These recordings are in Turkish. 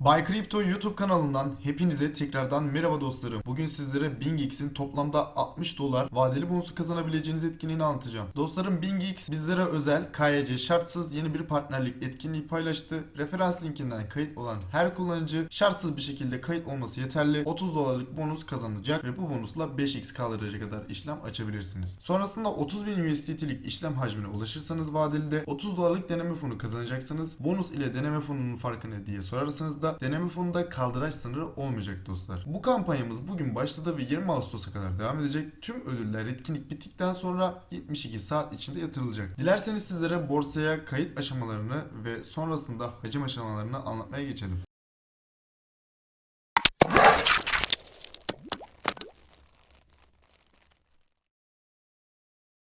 Bay Crypto YouTube kanalından hepinize tekrardan merhaba dostlarım. Bugün sizlere BingX'in toplamda 60 dolar vadeli bonusu kazanabileceğiniz etkinliğini anlatacağım. Dostlarım BingX bizlere özel KYC şartsız yeni bir partnerlik etkinliği paylaştı. Referans linkinden kayıt olan her kullanıcı şartsız bir şekilde kayıt olması yeterli 30 dolarlık bonus kazanacak ve bu bonusla 5x kaldırıcı kadar işlem açabilirsiniz. Sonrasında 30.000 USDT'lik işlem hacmine ulaşırsanız vadeli de 30 dolarlık deneme fonu kazanacaksınız. Bonus ile deneme fonunun farkı ne diye sorarsanız da deneme fonunda kaldıraç sınırı olmayacak dostlar. Bu kampanyamız bugün başladı ve 20 Ağustos'a kadar devam edecek. Tüm ödüller etkinlik bittikten sonra 72 saat içinde yatırılacak. Dilerseniz sizlere borsaya kayıt aşamalarını ve sonrasında hacim aşamalarını anlatmaya geçelim.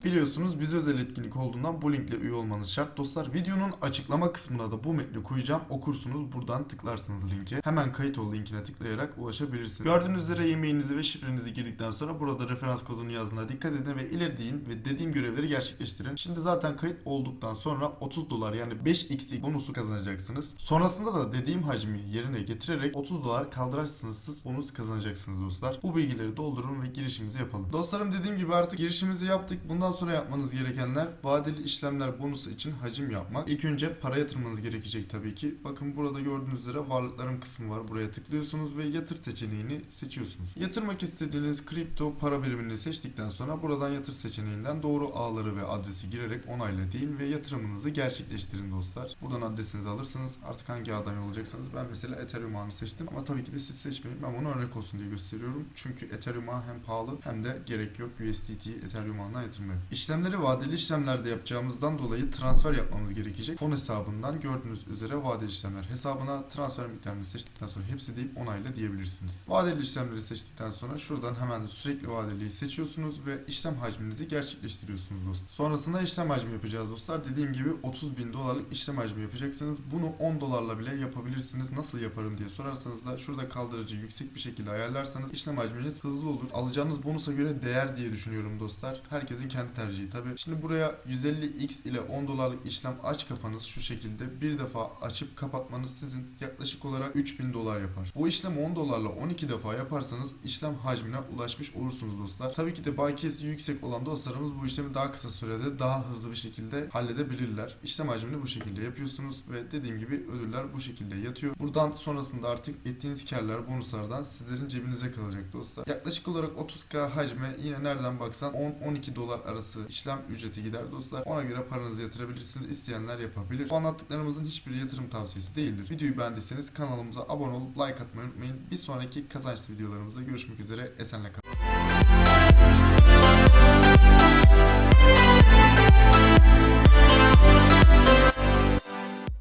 Biliyorsunuz bize özel etkinlik olduğundan bu linkle üye olmanız şart dostlar. Videonun açıklama kısmına da bu metni koyacağım. Okursunuz buradan tıklarsınız linke. Hemen kayıt ol linkine tıklayarak ulaşabilirsiniz. Gördüğünüz üzere e-mailinizi ve şifrenizi girdikten sonra burada referans kodunu yazdığına dikkat edin ve ileri deyin ve dediğim görevleri gerçekleştirin. Şimdi zaten kayıt olduktan sonra 30 dolar yani 5x bonusu kazanacaksınız. Sonrasında da dediğim hacmi yerine getirerek 30 dolar kaldıraç sınırsız bonus kazanacaksınız dostlar. Bu bilgileri doldurun ve girişimizi yapalım. Dostlarım dediğim gibi artık girişimizi yaptık. Bundan sonra yapmanız gerekenler vadeli işlemler bonusu için hacim yapmak. İlk önce para yatırmanız gerekecek tabii ki. Bakın burada gördüğünüz üzere varlıklarım kısmı var. Buraya tıklıyorsunuz ve yatır seçeneğini seçiyorsunuz. Yatırmak istediğiniz kripto para birimini seçtikten sonra buradan yatır seçeneğinden doğru ağları ve adresi girerek onayla deyin ve yatırımınızı gerçekleştirin dostlar. Buradan adresinizi alırsınız. Artık hangi ağdan olacaksanız ben mesela Ethereum ağını seçtim ama tabii ki de siz seçmeyin. Ben bunu örnek olsun diye gösteriyorum. Çünkü Ethereum ağı hem pahalı hem de gerek yok USDT'yi Ethereum ağına yatırmaya. İşlemleri vadeli işlemlerde yapacağımızdan dolayı transfer yapmamız gerekecek. Fon hesabından gördüğünüz üzere vadeli işlemler hesabına transfer miktarını seçtikten sonra hepsi deyip onayla diyebilirsiniz. Vadeli işlemleri seçtikten sonra şuradan hemen sürekli vadeliyi seçiyorsunuz ve işlem hacminizi gerçekleştiriyorsunuz dostlar. Sonrasında işlem hacmi yapacağız dostlar. Dediğim gibi 30 bin dolarlık işlem hacmi yapacaksınız. Bunu 10 dolarla bile yapabilirsiniz. Nasıl yaparım diye sorarsanız da şurada kaldırıcı yüksek bir şekilde ayarlarsanız işlem hacminiz hızlı olur. Alacağınız bonusa göre değer diye düşünüyorum dostlar. Herkesin kendi tercihi tabi. Şimdi buraya 150x ile 10 dolarlık işlem aç kapanız şu şekilde bir defa açıp kapatmanız sizin yaklaşık olarak 3000 dolar yapar. Bu işlemi 10 dolarla 12 defa yaparsanız işlem hacmine ulaşmış olursunuz dostlar. Tabii ki de bakiyesi yüksek olan dostlarımız bu işlemi daha kısa sürede daha hızlı bir şekilde halledebilirler. İşlem hacmini bu şekilde yapıyorsunuz ve dediğim gibi ödüller bu şekilde yatıyor. Buradan sonrasında artık ettiğiniz karlar bonuslardan sizlerin cebinize kalacak dostlar. Yaklaşık olarak 30k hacme yine nereden baksan 10-12 dolar arası işlem ücreti gider dostlar. Ona göre paranızı yatırabilirsiniz. İsteyenler yapabilir. Bu anlattıklarımızın hiçbiri yatırım tavsiyesi değildir. Videoyu beğendiyseniz kanalımıza abone olup like atmayı unutmayın. Bir sonraki kazançlı videolarımızda görüşmek üzere. Esenle kalın.